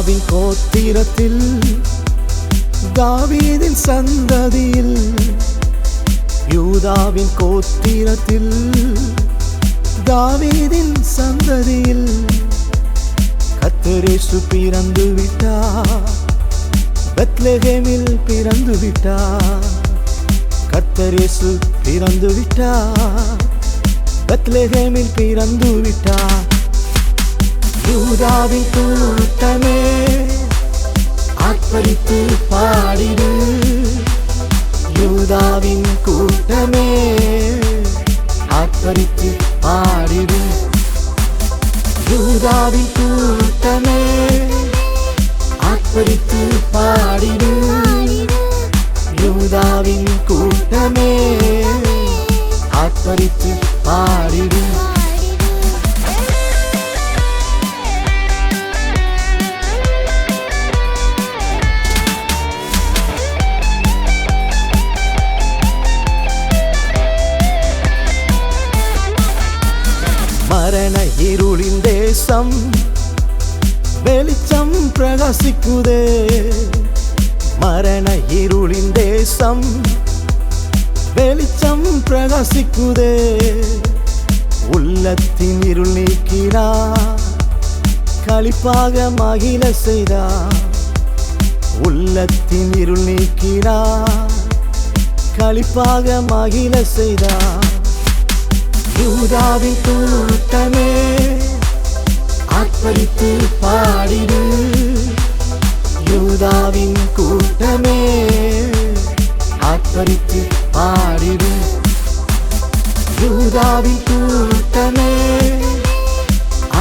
யூதாவின் கோத்திரத்தில் தாவீதின் சந்ததியில் யூதாவின் கோத்திரத்தில் தாவீதின் சந்ததியில் கத்தரேசு பிறந்து விட்டா பெத்லகேமில் பிறந்து விட்டா கத்தரேசு பிறந்து விட்டா பெத்லகேமில் பிறந்து விட்டா யூதாவின் கூட்டமே ஆர்ப்பரித்து பாடிடு. யூதாவின் கூட்டமே ஆர்ப்பரித்து பாடிடு. யூதாவின் கூட்டமே ஆர்ப்பரித்து மரண இருளின் தேசம் வெளிச்சம் பிரகாசிக்குதே. மரண இருளின் தேசம் வெளிச்சம் பிரகாசிக்குதே. உள்ளத்தின் இருள் நீக்கினா களிப்பாக மகிழ செய்தா. உள்ளத்தின் இருள் நீக்கினா களிப்பாக மகிழ செய்தார் யூதாவி தூத்தமே ஆர்ப்பரித்து பாடிடு. யூதாவின் கூட்டமே ஆர்ப்பரித்து பாடிடு. யூதாவி கூட்டமே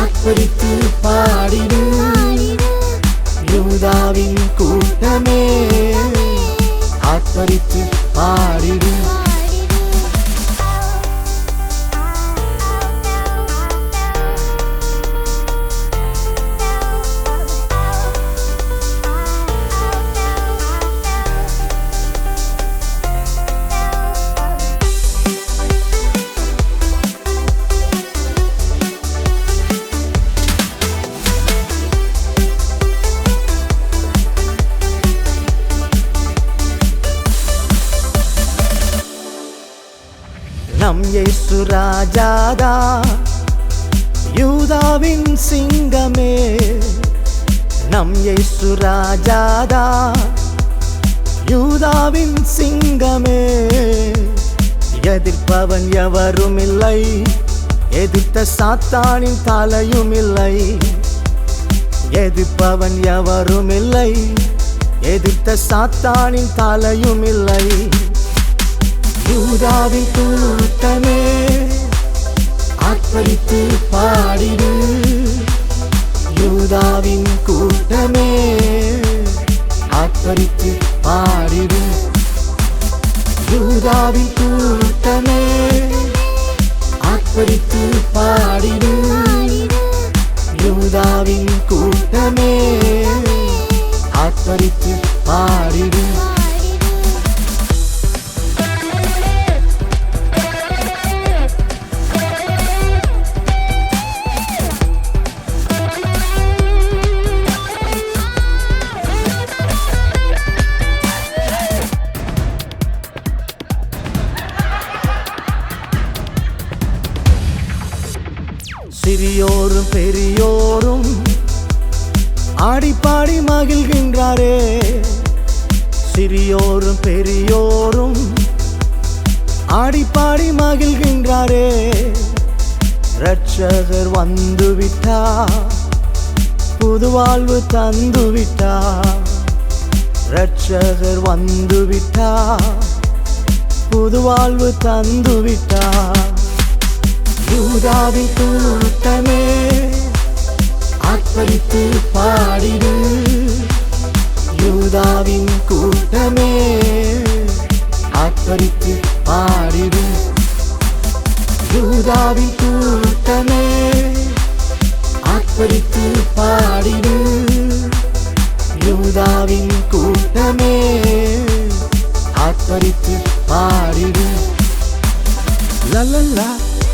ஆர்ப்பரித்து பாடிடு. யூதாவின் கூட்டமே ஆர்ப்பரித்து பாடிடு. ராஜாதா யூதாவின் சிங்கமே நம் இயேசு ராஜாதா யூதாவின் சிங்கமே. எதிர்ப்பவன் எவரும் இல்லை எதிர்த்த சாத்தானின் தலையும் இல்லை எதிர்ப்பவன் எவரும் இல்லை எதிர்த்த சாத்தானின் தலையும் இல்லை யூதாவின் தூத்தமே ஆர்ப்பரித்து பாடிடு. யூதாவின் கூட்டமே ஆர்ப்பரித்து பாடிடு. யூதாவின் கூட்டமே ஆர்ப்பரித்து பெரியோரும் ஆடிப்பாடி மகிழ்கின்றாரே. சிறியோரும் பெரியோரும் ஆடிப்பாடி மகிழ்கின்றாரே. ரட்சகர் வந்து விட்டார் புது வாழ்வு தந்து விட்டார் ரட்சகர் வந்து விட்டார் புது வாழ்வு தந்து விட்டார் யூதாவின் தூத்தமே ஆத்மரித்து பாடிடு. யூதாவின் கூட்டமே. ஆத்மரித்து பாடிடு. யூதாவின் கூட்டமே ஆத்மரித்து பாடிடு. யூதாவின் கூட்டமே. ஆத்மரித்து பாடிடு. லல்லல்லா